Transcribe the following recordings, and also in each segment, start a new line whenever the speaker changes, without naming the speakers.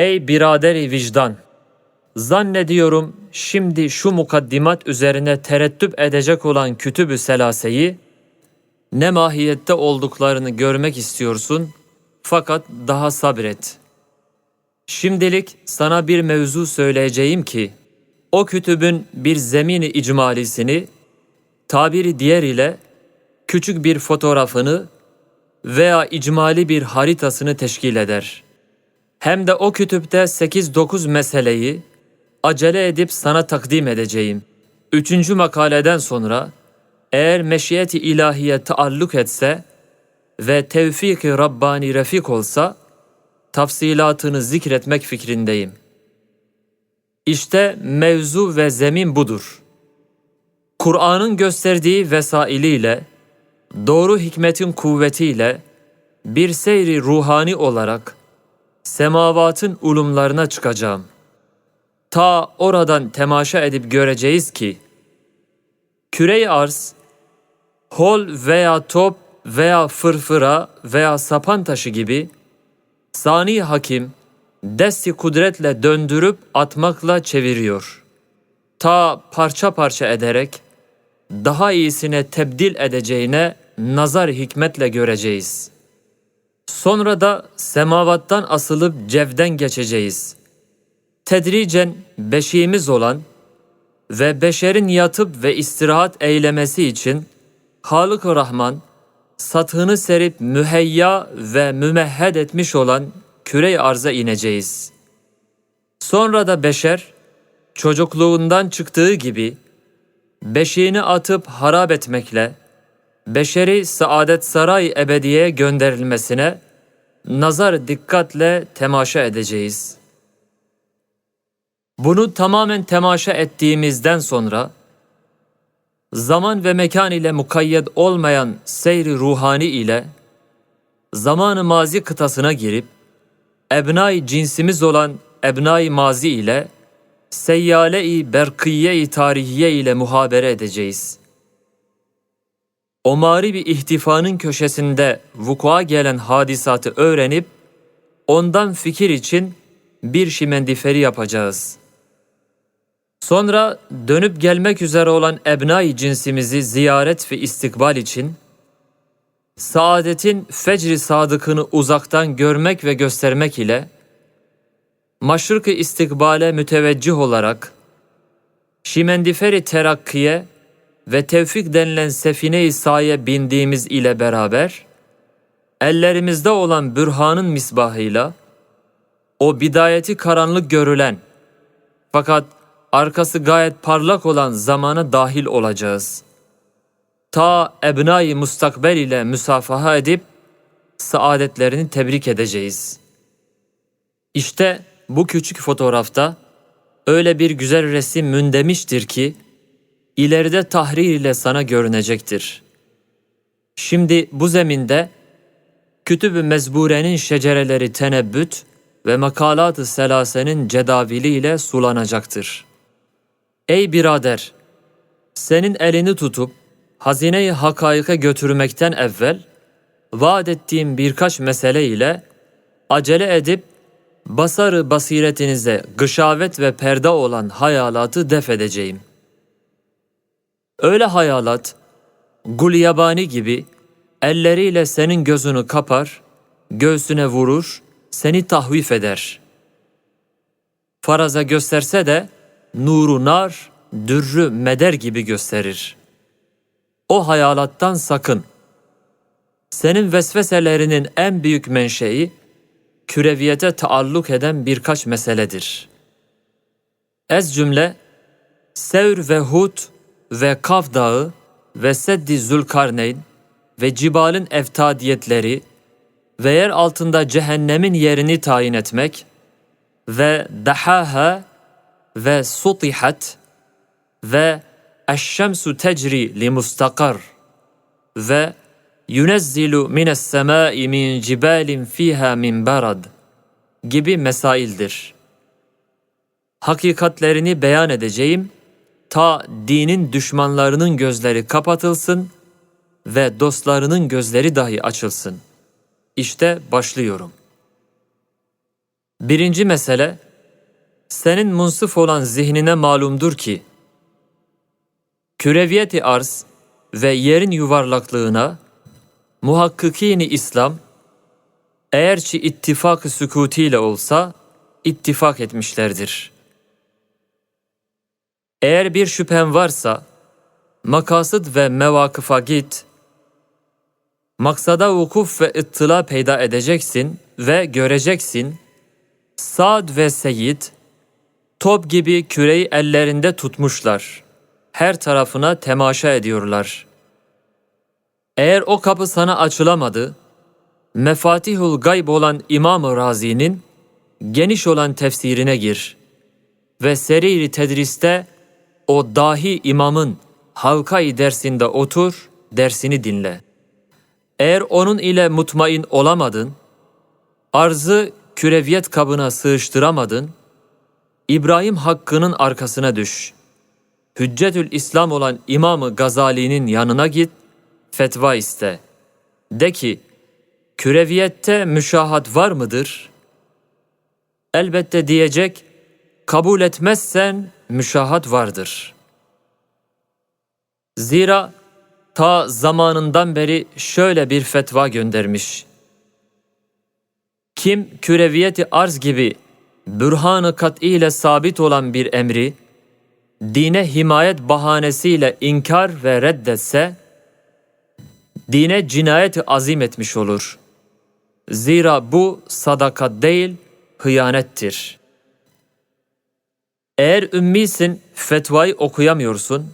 Ey biraderi vicdan! Zannediyorum şimdi şu mukaddimat üzerine tereddüt edecek olan kütübü selaseyi, ne mahiyette olduklarını görmek istiyorsun fakat daha sabret. Şimdilik sana bir mevzu söyleyeceğim ki, o kütübün bir zemini icmalisini, tabiri diğer ile küçük bir fotoğrafını veya icmali bir haritasını teşkil eder. Hem de o kütüpte 8-9 meseleyi acele edip sana takdim edeceğim. Üçüncü makaleden sonra eğer meşiyeti ilahiye taalluk etse ve tevfik-i Rabbani refik olsa tafsilatını zikretmek fikrindeyim. İşte mevzu ve zemin budur. Kur'an'ın gösterdiği vesailiyle, doğru hikmetin kuvvetiyle bir seyri ruhani olarak semavatın ulumlarına çıkacağım. Ta oradan temaşa edip göreceğiz ki, kürey arz, hol veya top veya fırfıra veya sapan taşı gibi sani hakim desti kudretle döndürüp atmakla çeviriyor. Ta parça parça ederek daha iyisine tebdil edeceğine nazar hikmetle göreceğiz. Sonra da semavattan asılıp cevden geçeceğiz. Tedricen beşiğimiz olan ve beşerin yatıp ve istirahat eylemesi için Halık-ı Rahman sathını serip müheyya ve mümehhed etmiş olan kürey arza ineceğiz. Sonra da beşer çocukluğundan çıktığı gibi beşiğini atıp harap etmekle beşeri saadet saray ebediye gönderilmesine nazar dikkatle temaşa edeceğiz. Bunu tamamen temaşa ettiğimizden sonra zaman ve mekan ile mukayyet olmayan seyri ruhani ile zamanı mazi kıtasına girip ebnai cinsimiz olan ebnai mazi ile seyyale-i berkiye-i tarihiye ile muhabere edeceğiz. O mari bir ihtifanın köşesinde vukua gelen hadisatı öğrenip ondan fikir için bir şimendiferi yapacağız. Sonra dönüp gelmek üzere olan ebnai cinsimizi ziyaret ve istikbal için saadetin fecri sadıkını uzaktan görmek ve göstermek ile maşrık-ı istikbale müteveccih olarak şimendiferi terakkiye ve tevfik denilen sefine-i saye bindiğimiz ile beraber ellerimizde olan bürhanın misbahıyla o bidayeti karanlık görülen fakat arkası gayet parlak olan zamana dahil olacağız. Ta ebnai mustakbel ile müsafaha edip saadetlerini tebrik edeceğiz. İşte bu küçük fotoğrafta öyle bir güzel resim mündemiştir ki ileride tahrir ile sana görünecektir. Şimdi bu zeminde Kütüb-ü Mezbure'nin şecereleri tenebbüt ve makalat-ı selasenin cedavili ile sulanacaktır. Ey birader! Senin elini tutup hazine-i hakaika götürmekten evvel vaat ettiğim birkaç mesele ile acele edip basarı basiretinize gışavet ve perde olan hayalatı def edeceğim. Öyle hayalat, gulyabani gibi elleriyle senin gözünü kapar, göğsüne vurur, seni tahvif eder. Faraza gösterse de nuru nar, dürrü meder gibi gösterir. O hayalattan sakın. Senin vesveselerinin en büyük menşei, küreviyete taalluk eden birkaç meseledir. Ez cümle, Sevr ve Hud ve Kaf Dağı ve Seddi Zülkarneyn ve Cibal'in eftadiyetleri ve yer altında cehennemin yerini tayin etmek ve Dahaha ve Sutihat ve Eşşemsu tecri li mustakar ve yunezzilu mines semai min cibalin fiha min barad gibi mesaildir. Hakikatlerini beyan edeceğim ta dinin düşmanlarının gözleri kapatılsın ve dostlarının gözleri dahi açılsın. İşte başlıyorum. Birinci mesele, senin munsıf olan zihnine malumdur ki, küreviyeti arz ve yerin yuvarlaklığına, muhakkikini İslam, eğer ki ittifak-ı sükutiyle olsa, ittifak etmişlerdir. Eğer bir şüphen varsa, makasıd ve mevakıfa git, maksada vukuf ve ıttıla peyda edeceksin ve göreceksin, Sad ve Seyit, top gibi küreyi ellerinde tutmuşlar. Her tarafına temaşa ediyorlar. Eğer o kapı sana açılamadı, Mefatihul Gayb olan İmam-ı Razi'nin geniş olan tefsirine gir ve seriri tedriste o dahi imamın halkayı dersinde otur, dersini dinle. Eğer onun ile mutmain olamadın, arzı küreviyet kabına sığıştıramadın, İbrahim Hakkı'nın arkasına düş. Hüccetül İslam olan İmamı Gazali'nin yanına git, fetva iste. De ki, küreviyette müşahat var mıdır? Elbette diyecek, kabul etmezsen müşahat vardır. Zira ta zamanından beri şöyle bir fetva göndermiş. Kim küreviyeti arz gibi bürhanı kat'i ile sabit olan bir emri, dine himayet bahanesiyle inkar ve reddetse, dine cinayeti azim etmiş olur. Zira bu sadakat değil, hıyanettir. Eğer ümmisin, fetvayı okuyamıyorsun,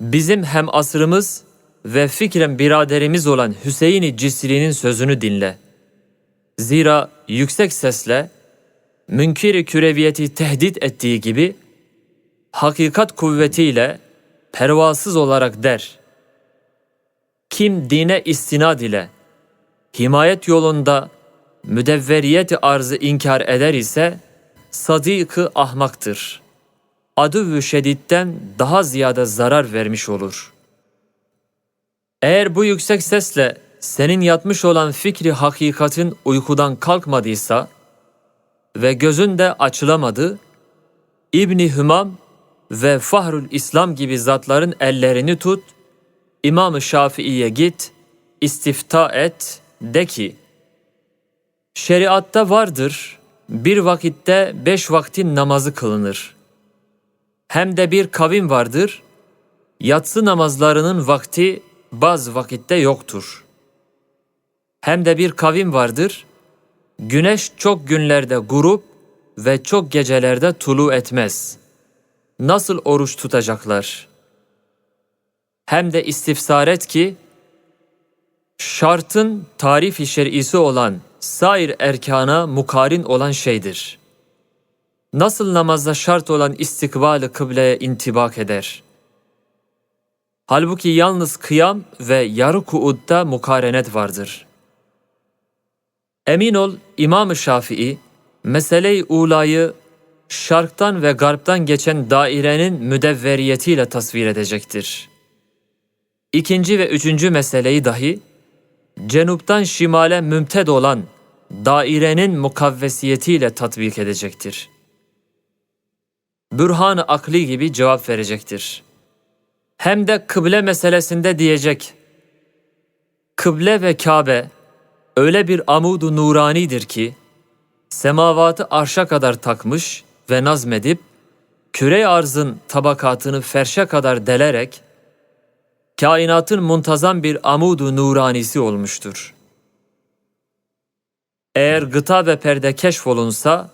bizim hem asrımız ve fikren biraderimiz olan Hüseyin-i Cisri'nin sözünü dinle. Zira yüksek sesle, münkir küreviyeti tehdit ettiği gibi, hakikat kuvvetiyle pervasız olarak der. Kim dine istinad ile, himayet yolunda müdevveriyeti arzı inkar eder ise, sadıkı ahmaktır. Adüvü şeditten daha ziyade zarar vermiş olur. Eğer bu yüksek sesle senin yatmış olan fikri hakikatin uykudan kalkmadıysa ve gözün de açılamadı, İbni Hümam ve Fahrül İslam gibi zatların ellerini tut, İmam-ı Şafii'ye git, istifta et, de ki, Şeriatta vardır, bir vakitte beş vaktin namazı kılınır. Hem de bir kavim vardır, yatsı namazlarının vakti bazı vakitte yoktur. Hem de bir kavim vardır, güneş çok günlerde grup ve çok gecelerde tulu etmez. Nasıl oruç tutacaklar? Hem de istifsar et ki, şartın tarifi şer'isi olan sair erkana mukarin olan şeydir. Nasıl namazda şart olan istikbali kıbleye intibak eder? Halbuki yalnız kıyam ve yarı kuudda mukarenet vardır. Emin ol İmam-ı Şafii, mesele-i ulayı şarktan ve garptan geçen dairenin müdevveriyetiyle tasvir edecektir. İkinci ve üçüncü meseleyi dahi, cenuptan şimale mümted olan dairenin mukavvesiyetiyle tatbik edecektir. Bürhan-ı akli gibi cevap verecektir. Hem de kıble meselesinde diyecek, Kıble ve Kabe öyle bir amudu nuranidir ki, semavatı arşa kadar takmış ve nazmedip, küre arzın tabakatını ferşe kadar delerek, kainatın muntazam bir amudu nuranisi olmuştur. Eğer gıta ve perde keşfolunsa,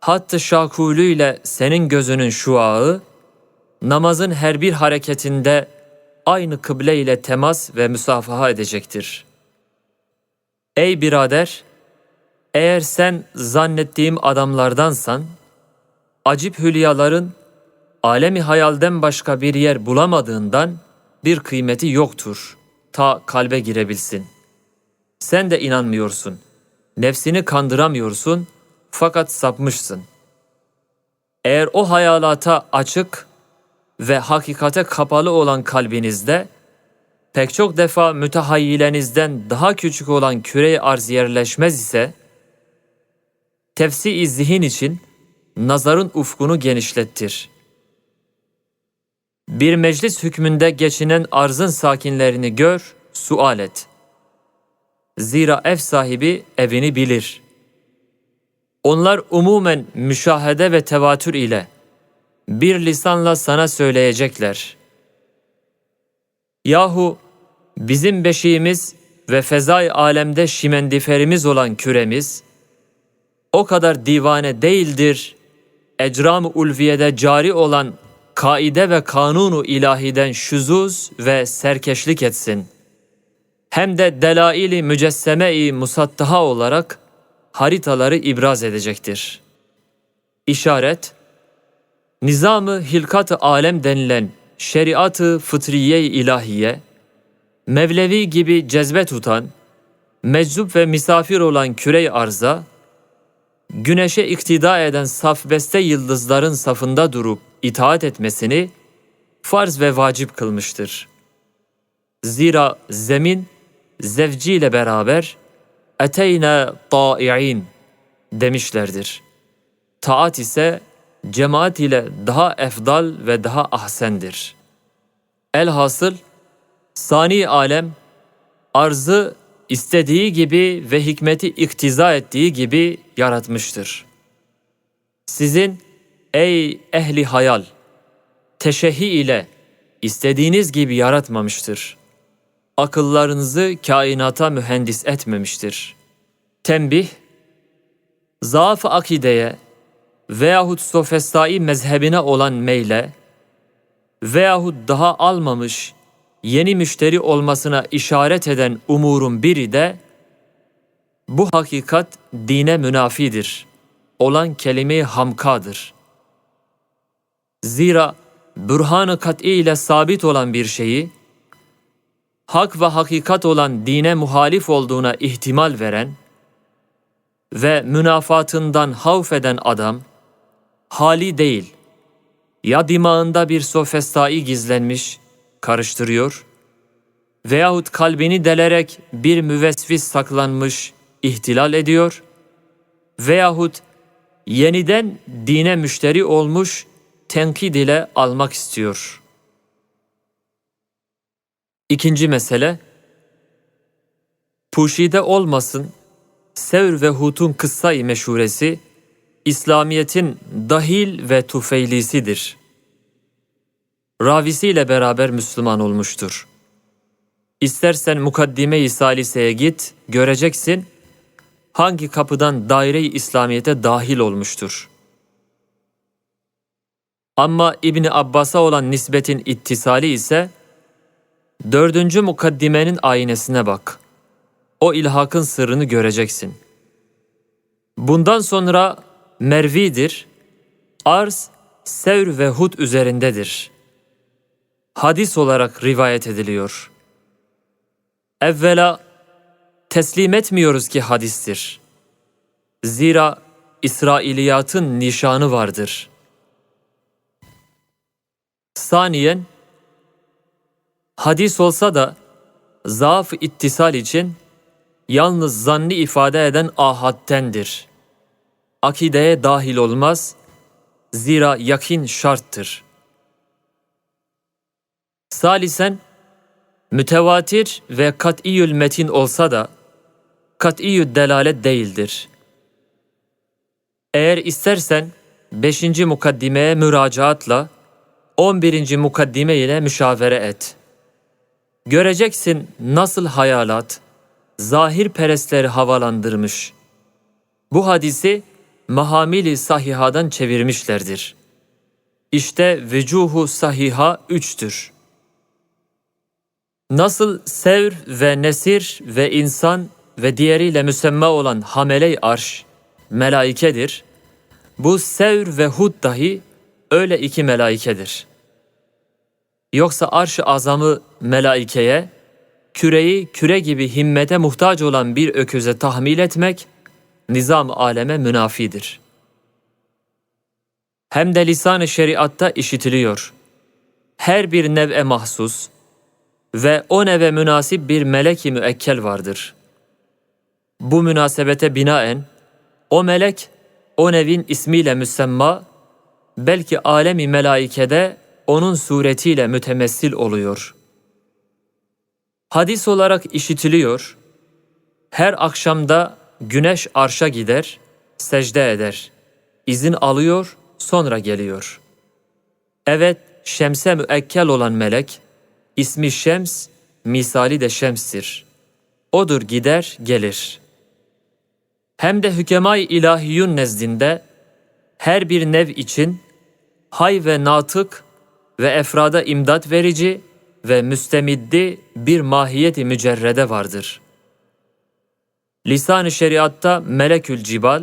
hattı şakulü ile senin gözünün şuağı, namazın her bir hareketinde aynı kıble ile temas ve müsafaha edecektir. Ey birader! Eğer sen zannettiğim adamlardansan, acip hülyaların alemi hayalden başka bir yer bulamadığından bir kıymeti yoktur ta kalbe girebilsin. Sen de inanmıyorsun. Nefsini kandıramıyorsun fakat sapmışsın. Eğer o hayalata açık ve hakikate kapalı olan kalbinizde pek çok defa mütehayyilenizden daha küçük olan küre arz yerleşmez ise tefsi zihin için nazarın ufkunu genişlettir. Bir meclis hükmünde geçinen arzın sakinlerini gör, sual et. Zira ev sahibi evini bilir. Onlar umumen müşahede ve tevatür ile bir lisanla sana söyleyecekler. Yahu bizim beşiğimiz ve fezai alemde şimendiferimiz olan küremiz o kadar divane değildir. Ecram-ı ulviyede cari olan kaide ve kanunu ilahiden şuzuz ve serkeşlik etsin. Hem de delaili mücesseme-i musattaha olarak haritaları ibraz edecektir. İşaret, nizamı hilkat-ı alem denilen şeriat-ı fıtriye-i ilahiye, Mevlevi gibi cezbe tutan, meczup ve misafir olan küre arza, güneşe iktida eden saf beste yıldızların safında durup itaat etmesini farz ve vacip kılmıştır. Zira zemin zevciyle beraber eteyne ta'i'in demişlerdir. Taat ise cemaat ile daha efdal ve daha ahsendir. Elhasıl sani alem arzı istediği gibi ve hikmeti iktiza ettiği gibi yaratmıştır. Sizin ey ehli hayal teşehi ile istediğiniz gibi yaratmamıştır. Akıllarınızı kainata mühendis etmemiştir. Tembih Zaaf akideye veyahut sofestai mezhebine olan meyle veyahut daha almamış yeni müşteri olmasına işaret eden umurun biri de bu hakikat dine münafidir. Olan kelime-i hamkadır. Zira bürhan-ı kat'i ile sabit olan bir şeyi, hak ve hakikat olan dine muhalif olduğuna ihtimal veren ve münafatından havf eden adam, hali değil, ya dimağında bir sofestai gizlenmiş, karıştırıyor veyahut kalbini delerek bir müvesvis saklanmış, ihtilal ediyor veyahut yeniden dine müşteri olmuş, tenkid ile almak istiyor. İkinci mesele, Puşide olmasın, Sevr ve Hut'un kıssa-i meşhuresi, İslamiyet'in dahil ve tufeylisidir. Ravisiyle beraber Müslüman olmuştur. İstersen Mukaddime-i Salise'ye git, göreceksin, hangi kapıdan daire-i İslamiyet'e dahil olmuştur. Ama İbni Abbas'a olan nisbetin ittisali ise, dördüncü mukaddimenin aynesine bak. O ilhakın sırrını göreceksin. Bundan sonra Mervidir, arz, Sevr ve Hud üzerindedir. Hadis olarak rivayet ediliyor. Evvela teslim etmiyoruz ki hadistir. Zira İsrailiyatın nişanı vardır. Saniyen, hadis olsa da zaaf ittisal için yalnız zanni ifade eden ahadtendir. Akideye dahil olmaz, zira yakin şarttır. Salisen, mütevatir ve kat'iyül metin olsa da kat'iyü delalet değildir. Eğer istersen 5. mukaddimeye müracaatla 11. mukaddime ile müşavere et. Göreceksin nasıl hayalat, zahir perestleri havalandırmış. Bu hadisi mahamili sahihadan çevirmişlerdir. İşte vücuhu sahiha üçtür. Nasıl sevr ve nesir ve insan ve diğeriyle müsemma olan hamele arş, melaikedir. Bu sevr ve hud dahi öyle iki melaikedir. Yoksa arş-ı azamı melaikeye, küreyi küre gibi himmete muhtaç olan bir öküze tahmil etmek, nizam aleme münafidir. Hem de lisan-ı şeriatta işitiliyor. Her bir nev'e mahsus ve o neve münasip bir melek-i müekkel vardır. Bu münasebete binaen o melek o nevin ismiyle müsemma, belki alemi melaikede onun suretiyle mütemessil oluyor. Hadis olarak işitiliyor, her akşamda güneş arşa gider, secde eder. İzin alıyor, sonra geliyor. Evet, şemse müekkel olan melek, ismi Şems, misali de Şems'tir. Odur gider, gelir. Hem de hükemay ilahiyun nezdinde, her bir nev için hay ve natık ve efrada imdat verici ve müstemiddi bir mahiyeti mücerrede vardır. Lisan-ı şeriatta melekül cibal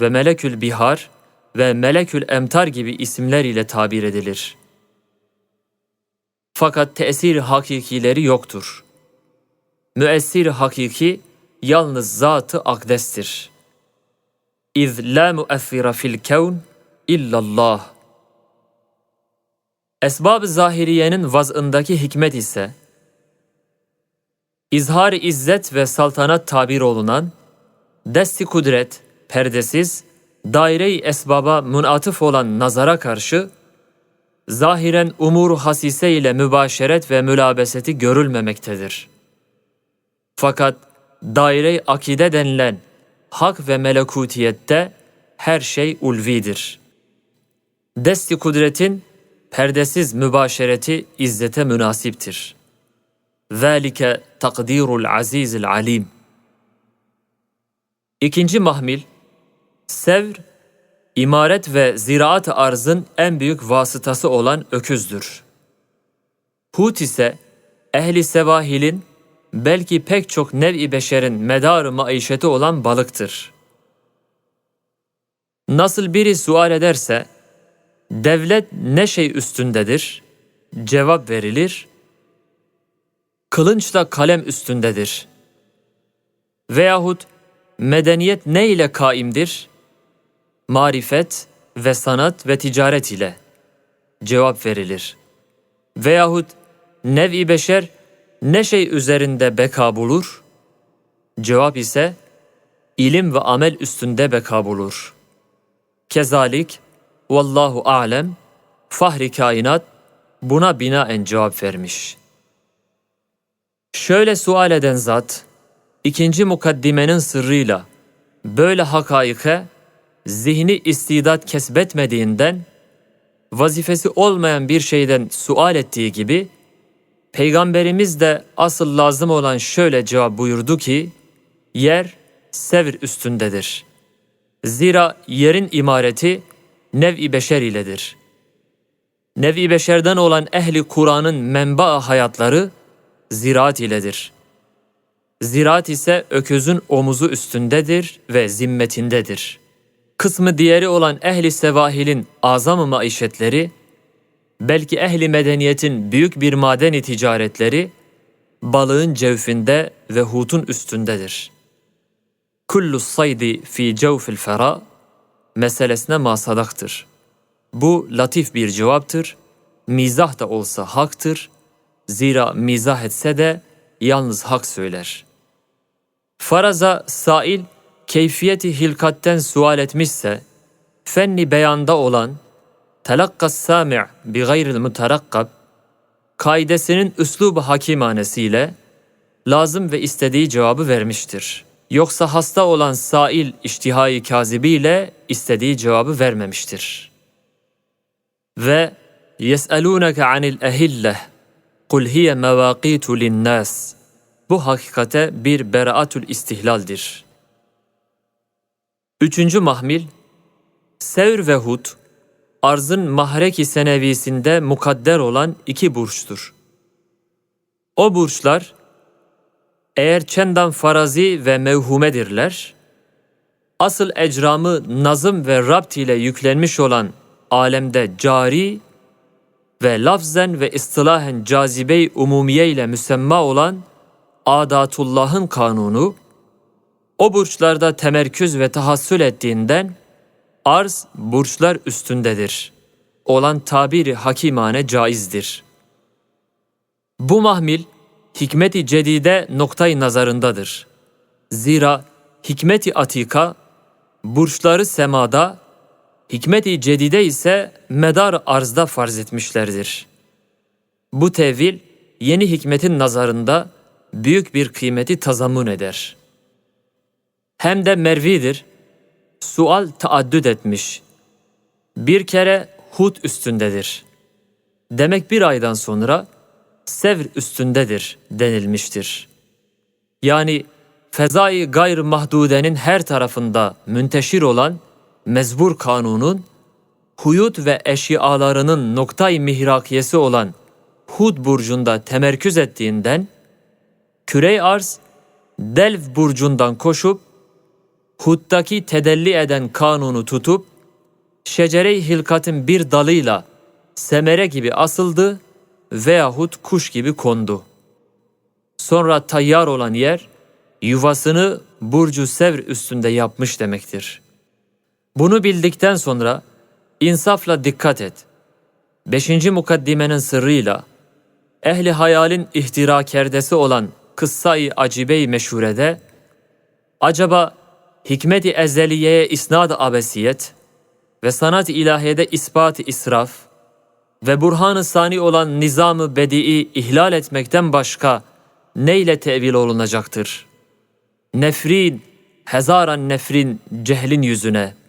ve melekül bihar ve melekül emtar gibi isimler ile tabir edilir. Fakat tesir hakikileri yoktur. Müessir hakiki yalnız zatı akdestir. İz la müessira fil kevn illallah. Esbab-ı zahiriyenin vazındaki hikmet ise, izhar izzet ve saltanat tabir olunan, desti kudret, perdesiz, daire-i esbaba munatıf olan nazara karşı, zahiren umur hasise ile mübaşeret ve mülabeseti görülmemektedir. Fakat daire-i akide denilen hak ve melekutiyette her şey ulvidir. Desti kudretin perdesiz mübaşereti izzete münasiptir. Zalike takdirul azizil alim. İkinci mahmil, sevr, imaret ve ziraat arzın en büyük vasıtası olan öküzdür. Hut ise ehli sevahilin belki pek çok nev-i beşerin medarı maişeti olan balıktır. Nasıl biri sual ederse, devlet ne şey üstündedir? Cevap verilir, kılınç da kalem üstündedir. Veyahut medeniyet ne ile kaimdir? Marifet ve sanat ve ticaret ile cevap verilir. Veyahut nev-i beşer ne şey üzerinde beka bulur? Cevap ise ilim ve amel üstünde beka bulur. Kezalik vallahu alem fahri kainat buna binaen cevap vermiş. Şöyle sual eden zat, ikinci mukaddimenin sırrıyla böyle hakaike zihni istidat kesbetmediğinden vazifesi olmayan bir şeyden sual ettiği gibi Peygamberimiz de asıl lazım olan şöyle cevap buyurdu ki yer sevr üstündedir. Zira yerin imareti nev-i beşer iledir. Nev-i beşerden olan ehli Kur'an'ın menba hayatları ziraat iledir. Ziraat ise öküzün omuzu üstündedir ve zimmetindedir. Kısmı diğeri olan ehli sevahilin azam-ı maişetleri, belki ehli medeniyetin büyük bir madeni ticaretleri, balığın cevfinde ve hutun üstündedir. Kullu saydi fi cevfil fera meselesine masadaktır. Bu latif bir cevaptır, mizah da olsa haktır, zira mizah etse de yalnız hak söyler. Faraza sail, keyfiyeti hilkatten sual etmişse, fenni beyanda olan, telakkas sami' bi gayril mutarakkab, kaidesinin üslubu hakimanesiyle, lazım ve istediği cevabı vermiştir.'' Yoksa hasta olan sail iştihayı kazibiyle istediği cevabı vermemiştir. Ve yes'elûneke anil ehille kul hiye mevâkîtu linnâs bu hakikate bir beraatül istihlaldir. Üçüncü mahmil, Sevr ve Hud, arzın mahreki senevisinde mukadder olan iki burçtur. O burçlar, eğer çendan farazi ve mevhumedirler, asıl ecramı nazım ve rabt ile yüklenmiş olan alemde cari ve lafzen ve istilahen cazibe-i umumiye ile müsemma olan adatullahın kanunu, o burçlarda temerküz ve tahassül ettiğinden arz burçlar üstündedir. Olan tabiri hakimane caizdir. Bu mahmil, hikmeti cedide noktayı nazarındadır. Zira hikmeti atika burçları semada, hikmet-i cedide ise medar arzda farz etmişlerdir. Bu tevil yeni hikmetin nazarında büyük bir kıymeti tazammun eder. Hem de mervidir, sual taaddüt etmiş. Bir kere Hud üstündedir. Demek bir aydan sonra Sevr üstündedir denilmiştir. Yani fezai gayr mahdudenin her tarafında münteşir olan mezbur kanunun huyut ve eşyalarının noktay mihrakiyesi olan Hud burcunda temerküz ettiğinden kürey arz Delv burcundan koşup Hud'daki tedelli eden kanunu tutup şecere-i hilkatın bir dalıyla semere gibi asıldı veyahut kuş gibi kondu. Sonra tayyar olan yer yuvasını Burcu Sevr üstünde yapmış demektir. Bunu bildikten sonra insafla dikkat et. Beşinci mukaddimenin sırrıyla ehli hayalin ihtirakerdesi olan kıssayı acibe-i meşhurede acaba hikmet-i ezeliyeye isnad abesiyet ve sanat ilahiyede ispat israf ve burhan-ı sani olan nizam-ı bedii ihlal etmekten başka neyle tevil olunacaktır? Nefrin, hezaran nefrin cehlin yüzüne.''